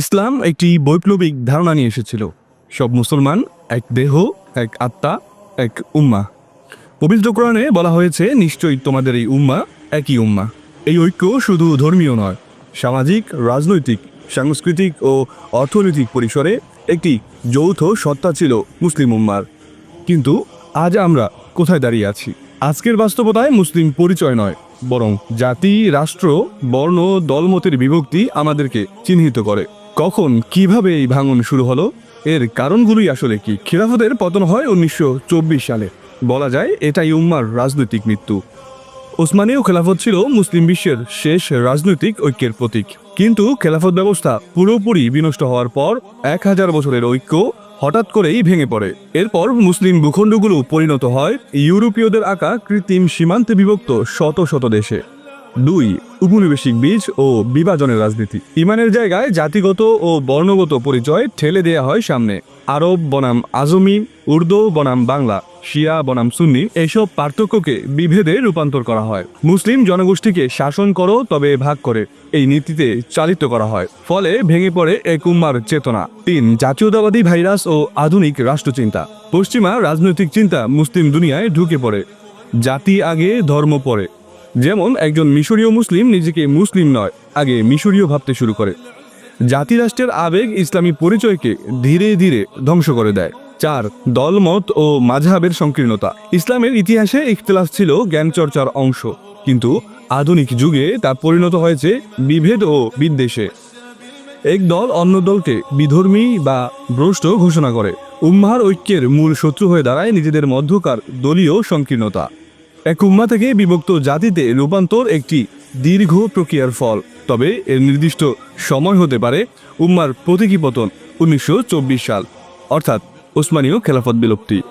ইসলাম একটি বৈপ্লবিক ধারণা নিয়ে এসেছিল। সব মুসলমান, এক দেহ, এক আত্মা, এক উম্মা। পবিত্র কোরআনে বলা হয়েছে, নিশ্চয়ই তোমাদের এই উম্মা একই উম্মা। এই ঐক্য শুধু ধর্মীয় নয়, সামাজিক, রাজনৈতিক, সাংস্কৃতিক ও অর্থনৈতিক পরিসরে একটি যৌথ সত্তা ছিল মুসলিম উম্মার। কিন্তু আজ আমরা কোথায় দাঁড়িয়ে আছি? আজকের বাস্তবতায় মুসলিম পরিচয় নয়, বরং জাতি, রাষ্ট্র, বর্ণ, দলমতের বিভক্তি আমাদেরকে চিহ্নিত করে। কখন কীভাবে এই ভাঙন শুরু হলো? এর কারণগুলোই আসলে কি? খিলাফতের পতন হয় উনিশশো চব্বিশ সালে। বলা যায়, এটাই উম্মার রাজনৈতিক মৃত্যু। ওসমানীয় খেলাফত ছিল মুসলিম বিশ্বের শেষ রাজনৈতিক ঐক্যের প্রতীক। কিন্তু খেলাফত ব্যবস্থা পুরোপুরি বিনষ্ট হওয়ার পর এক হাজার বছরের ঐক্য হঠাৎ করেই ভেঙে পড়ে। এরপর মুসলিম ভূখণ্ডগুলো পরিণত হয় ইউরোপীয়দের আঁকা কৃত্রিম সীমান্তে বিভক্ত শত শত দেশে। দুই উপনিবেশিক বীজ ও বিভাজনের রাজনীতি। ইমানের জায়গায় জাতিগত ও বর্ণগত পরিচয় ঠেলে দেয়া হয় সামনে। আরব বনাম আজমি, উর্দু বনাম বাংলা, শিয়া বনাম সুন্নি, এসব পার্থক্যকে বিভেদে রূপান্তর করা হয়। মুসলিম জনগোষ্ঠীকে শাসন করো, তবে ভাগ করে। এই নীতিতে চালিত করা হয়। ফলে ভেঙে পড়ে এক উম্মার চেতনা। তিন, জাতীয়তাবাদী ভাইরাস ও আধুনিক রাষ্ট্রচিন্তা। পশ্চিমা রাজনৈতিক চিন্তা মুসলিম দুনিয়ায় ঢুকে পড়ে। জাতি আগে ধর্ম পরে যেমন একজন মিশরীয় মুসলিম নিজেকে মুসলিম নয়, আগে মিশরীয় ভাবতে শুরু করে। জাতিরাষ্ট্রের আবেগ ইসলামী পরিচয়কে ধীরে ধীরে ধ্বংস করে দেয়। চার, দলমত ও মাঝহাবের সংকীর্ণতা। ইসলামের ইতিহাসে ইখতলাফ ছিল জ্ঞান চর্চার অংশ, কিন্তু আধুনিক যুগে তা পরিণত হয়েছে বিভেদ ও বিদ্বেষে। এক দল অন্য দলকে বিধর্মী বা ভ্রষ্ট ঘোষণা করে। উম্মার ঐক্যের মূল শত্রু হয়ে দাঁড়ায় নিজেদের মধ্যকার দলীয় সংকীর্ণতা। এক উম্মা থেকে বিভক্ত জাতিতে রূপান্তর একটি দীর্ঘ প্রক্রিয়ার ফল। তবে এর নির্দিষ্ট সময় হতে পারে উম্মার প্রতীকী পতন, উনিশশো চব্বিশ সাল। অর্থাৎ ওসমানীয় খেলাফত বিলুপ্তি।